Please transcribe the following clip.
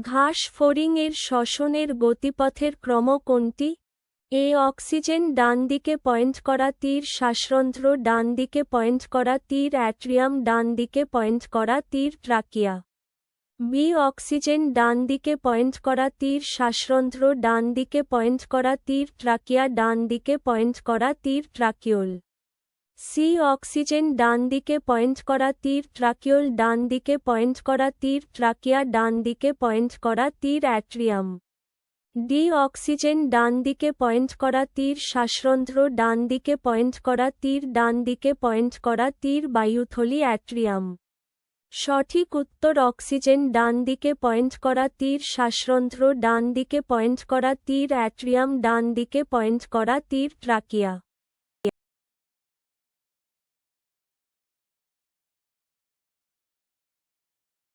ঘাস ফড়িংয়ের শ্বসনের গতিপথের ক্রম কোনটি? এ অক্সিজেন ডান দিকে পয়েন্ট করা তীর, শ্বাসরন্ধ্র ডান দিকে পয়েন্ট করা তীর, অ্যাট্রিয়াম ডান দিকে পয়েন্ট করা তীর, ট্রাকিয়া। বি অক্সিজেন ডান দিকে পয়েন্ট করা তীর, শ্বাসরন্ধ্র ডান দিকে পয়েন্ট করা তীর, ট্রাকিয়া ডান দিকে পয়েন্ট করা তীর, ট্রাকিওল। সি অক্সিজেন ডান দিকে পয়েন্ট করা তীর ট্রাকিওল ডান দিকে পয়েন্ট করা তীর ট্রাকিয়া ডান দিকে পয়েন্ট করা তীর অ্যাট্রিয়াম। ডি অক্সিজেন ডান দিকে পয়েন্ট করা তীর শ্বাসরন্ধ্র ডান দিকে পয়েন্ট করা তীর ডান দিকে পয়েন্ট করা তীর বায়ুথলি অ্যাট্রিয়াম। সঠিক উত্তর অক্সিজেন ডান দিকে পয়েন্ট করা তীর শ্বাসরন্ধ্র ডান দিকে পয়েন্ট করা তীর অ্যাট্রিয়াম ডান দিকে পয়েন্ট করা তীর ট্রাকিয়া।